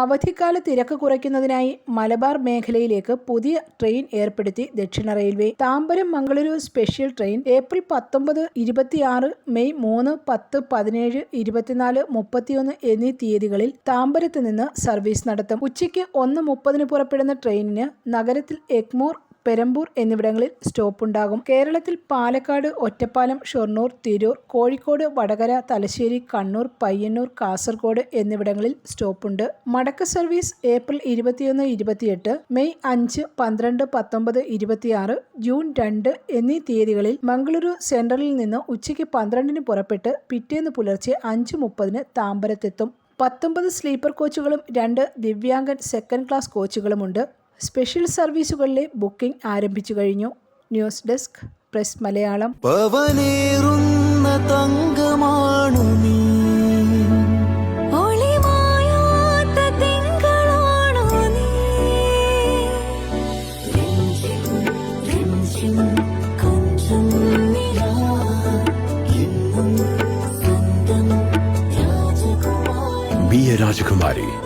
അവധിക്കാല തിരക്ക് കുറയ്ക്കുന്നതിനായി മലബാർ മേഖലയിലേക്ക് പുതിയ ട്രെയിൻ ഏർപ്പെടുത്തി ദക്ഷിണ railway. Tambaram Mangaluru special train April പത്തൊമ്പത് ഇരുപത്തിയാറ് മെയ് മൂന്ന് പത്ത് പതിനേഴ് ഇരുപത്തിനാല് മുപ്പത്തിയൊന്ന് എന്നീ തീയതികളിൽ താമ്പരത്ത് നിന്ന് സർവീസ് നടത്തും. ഉച്ചയ്ക്ക് ഒന്ന് മുപ്പതിന് പുറപ്പെടുന്ന ട്രെയിനിന് നഗരത്തിൽ എഗ്മോർ പെരമ്പൂർ എന്നിവിടങ്ങളിൽ സ്റ്റോപ്പ് ഉണ്ടാകും കേരളത്തിൽ പാലക്കാട് ഒറ്റപ്പാലം ഷൊർണൂർ തിരൂർ കോഴിക്കോട് വടകര തലശ്ശേരി കണ്ണൂർ പയ്യന്നൂർ കാസർഗോഡ് എന്നിവിടങ്ങളിൽ സ്റ്റോപ്പുണ്ട്. മടക്ക സർവീസ് ഏപ്രിൽ ഇരുപത്തിയൊന്ന് ഇരുപത്തിയെട്ട് മെയ് അഞ്ച് പന്ത്രണ്ട് പത്തൊമ്പത് ഇരുപത്തിയാറ് ജൂൺ രണ്ട് എന്നീ തീയതികളിൽ മംഗളൂരു സെൻട്രലിൽ നിന്ന് ഉച്ചയ്ക്ക് പന്ത്രണ്ടിന് പുറപ്പെട്ട് പിറ്റേന്ന് പുലർച്ചെ അഞ്ച് മുപ്പതിന് താമ്പരത്തെത്തും പത്തൊമ്പത് സ്ലീപ്പർ കോച്ചുകളും രണ്ട് ദിവ്യാംഗൻ സെക്കൻഡ് ക്ലാസ് കോച്ചുകളുമുണ്ട്. സ്പെഷ്യൽ സർവീസുകളിലെ ബുക്കിംഗ് ആരംഭിച്ചു കഴിഞ്ഞു. News desk press Malayalam. തങ്കമാണു നീ. രാജകുമാരി.